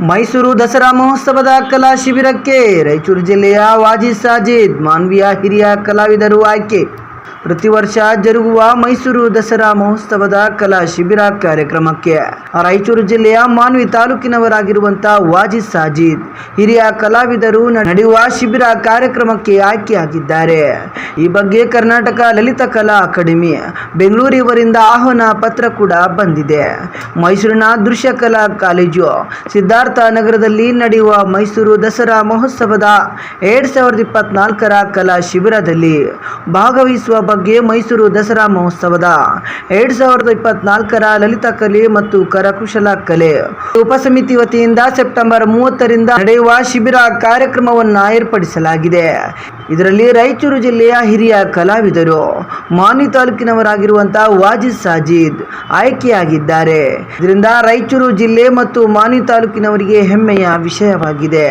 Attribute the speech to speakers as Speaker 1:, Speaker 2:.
Speaker 1: ಮೈಸೂರು ದಸರಾ ಮಹೋತ್ಸವದ ಕಲಾ ಶಿಬಿರಕ್ಕೆ ರಾಯಚೂರು ಜಿಲ್ಲೆಯ ವಾಜಿ ಸಾಜಿದ್ ಮಾನ್ವಿಯ ಹಿರಿಯ ಕಲಾವಿದರು ಆಯ್ಕೆ. ಪ್ರತಿ ವರ್ಷ ಜರುಗುವ ಮೈಸೂರು ದಸರಾ ಮಹೋತ್ಸವದ ಕಲಾ ಶಿಬಿರ ಕಾರ್ಯಕ್ರಮಕ್ಕೆ ರಾಯಚೂರು ಜಿಲ್ಲೆಯ ಮಾನ್ವಿ ತಾಲೂಕಿನವರಾಗಿರುವಂತಹ ವಾಜಿದ್ ಸಾಜಿದ್, ಹಿರಿಯ ಕಲಾವಿದರು ನಡೆಯುವ ಶಿಬಿರ ಕಾರ್ಯಕ್ರಮಕ್ಕೆ ಆಯ್ಕೆಯಾಗಿದ್ದಾರೆ. ಈ ಬಗ್ಗೆ ಕರ್ನಾಟಕ ಲಲಿತ ಕಲಾ ಅಕಾಡೆಮಿ, ಬೆಂಗಳೂರಿವರಿಂದ ಆಹ್ವಾನ ಪತ್ರ ಕೂಡ ಬಂದಿದೆ. ಮೈಸೂರಿನ ದೃಶ್ಯ ಕಲಾ ಕಾಲೇಜು, ಸಿದ್ಧಾರ್ಥ ನಗರದಲ್ಲಿ ನಡೆಯುವ ಮೈಸೂರು ದಸರಾ ಮಹೋತ್ಸವದ ಎರಡ್ ಸಾವಿರದ ಇಪ್ಪತ್ನಾಲ್ಕರ ಕಲಾ ಶಿಬಿರದಲ್ಲಿ ಭಾಗವಹಿಸುವ ಬಗ್ಗೆ ಮೈಸೂರು ದಸರಾ ಮಹೋತ್ಸವದ ಎರಡ್ ಸಾವಿರದ ಇಪ್ಪತ್ನಾಲ್ಕರ ಲಲಿತಾ ಕಲೆ ಮತ್ತು ಕರಕುಶಲ ಕಲೆ. ಉಪಸಮಿತಿ ವತಿಯಿಂದ ಸೆಪ್ಟೆಂಬರ್ ಮೂವತ್ತರಿಂದ ನಡೆಯುವ ಶಿಬಿರ ಕಾರ್ಯಕ್ರಮವನ್ನು ಏರ್ಪಡಿಸಲಾಗಿದೆ. ಇದರಲ್ಲಿ ರಾಯಚೂರು ಜಿಲ್ಲೆಯ ಹಿರಿಯ ಕಲಾವಿದರು ಮಾನಿ ತಾಲೂಕಿನವರಾಗಿರುವಂತಹ ವಾಜಿದ್ ಸಾಜಿದ್ ಆಯ್ಕೆಯಾಗಿದ್ದಾರೆ. ಇದರಿಂದ ರಾಯಚೂರು ಜಿಲ್ಲೆ ಮತ್ತು ಮಾನಿ ತಾಲೂಕಿನವರಿಗೆ ಹೆಮ್ಮೆಯ ವಿಷಯವಾಗಿದೆ.